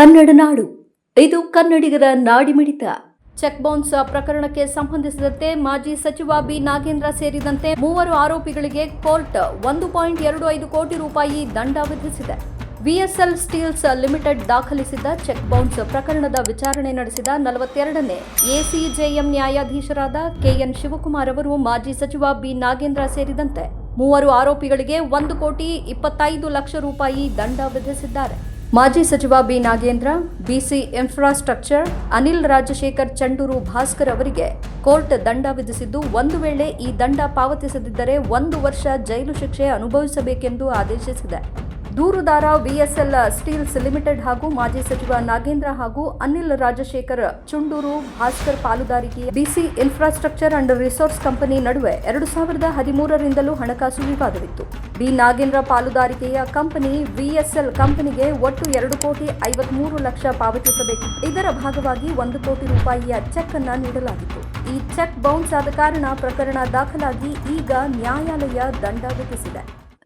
ಕನ್ನಡ ನಾಡು. ಇದು ಕನ್ನಡಿಗರ ನಾಡಿಮಿಡಿತ. Check bounce ಪ್ರಕರಣಕ್ಕೆ ಸಂಬಂಧಿಸಿದಂತೆ ಮಾಜಿ ಸಚಿವ ಬಿ. ನಾಗೇಂದ್ರ ಸೇರಿದಂತೆ ಮೂವರು ಆರೋಪಿಗಳಿಗೆ ಕೋರ್ಟ್ ಒಂದು ಪಾಯಿಂಟ್ ಎರಡು ಐದು ಕೋಟಿ ರೂಪಾಯಿ ದಂಡ ವಿಧಿಸಿದೆ. ವಿಎಸ್ಎಲ್ ಸ್ಟೀಲ್ಸ್ ಲಿಮಿಟೆಡ್ ದಾಖಲಿಸಿದ್ದ ಚೆಕ್ ಬೌನ್ಸ್ ಪ್ರಕರಣದ ವಿಚಾರಣೆ ನಡೆಸಿದ ನಲವತ್ತೆರಡನೇ ಎಸಿಜೆಎಂ ನ್ಯಾಯಾಧೀಶರಾದ ಕೆಎನ್ ಶಿವಕುಮಾರ್ ಅವರು ಮಾಜಿ ಸಚಿವ ಬಿ. ನಾಗೇಂದ್ರ ಸೇರಿದಂತೆ ಮೂವರು ಆರೋಪಿಗಳಿಗೆ ಒಂದು ಕೋಟಿ ಇಪ್ಪತ್ತೈದು ಲಕ್ಷ ರೂಪಾಯಿ ದಂಡ ವಿಧಿಸಿದ್ದಾರೆ. ಮಾಜಿ ಸಚಿವ B Nagendra, BC infrastructure Anil Rajashekar Chanduru Bhaskar ಅವರಿಗೆ ಕೋರ್ಟ್ ದಂಡ ವಿಧಿಸಿದ್ದು ಒಂದು ವೇಳೆ ಈ ದಂಡ ಪಾವತಿಸದಿದ್ದರೆ ಒಂದು ವರ್ಷ ಜೈಲು ಶಿಕ್ಷೆ ಅನುಭವಿಸಬೇಕೆಂದು ಆದೇಶಿಸಿದೆ. ದೂರುದಾರ ವಿಎಸ್ಎಲ್ ಸ್ಟೀಲ್ಸ್ ಲಿಮಿಟೆಡ್ ಹಾಗೂ ಮಾಜಿ ಸಚಿವ ನಾಗೇಂದ್ರ ಹಾಗೂ Anil Rajashekhar Chunduru Bhaskar ಪಾಲುದಾರಿಕೆಯ BC infrastructure and resource company ನಡುವೆ ಎರಡು ಸಾವಿರದ ಹದಿಮೂರರಿಂದಲೂ ಹಣಕಾಸು ವಿವಾದವಿತ್ತು. ಬಿ ನಾಗೇಂದ್ರ ಪಾಲುದಾರಿಕೆಯ ಕಂಪನಿ ವಿಎಸ್ಎಲ್ ಕಂಪನಿಗೆ ಒಟ್ಟು ಎರಡು ಕೋಟಿ ಐವತ್ಮೂರು ಲಕ್ಷ ಪಾವತಿಸಬೇಕು ಇದರ ಭಾಗವಾಗಿ ಒಂದು ಕೋಟಿ ರೂಪಾಯಿಯ ಚೆಕ್ ಅನ್ನು ನೀಡಲಾಗಿತ್ತು. ಈ ಚೆಕ್ ಬೌನ್ಸ್ ಆದ ಕಾರಣ ಪ್ರಕರಣ ದಾಖಲಾಗಿ ಈಗ ನ್ಯಾಯಾಲಯ ದಂಡ ವಿಧಿಸಿದೆ.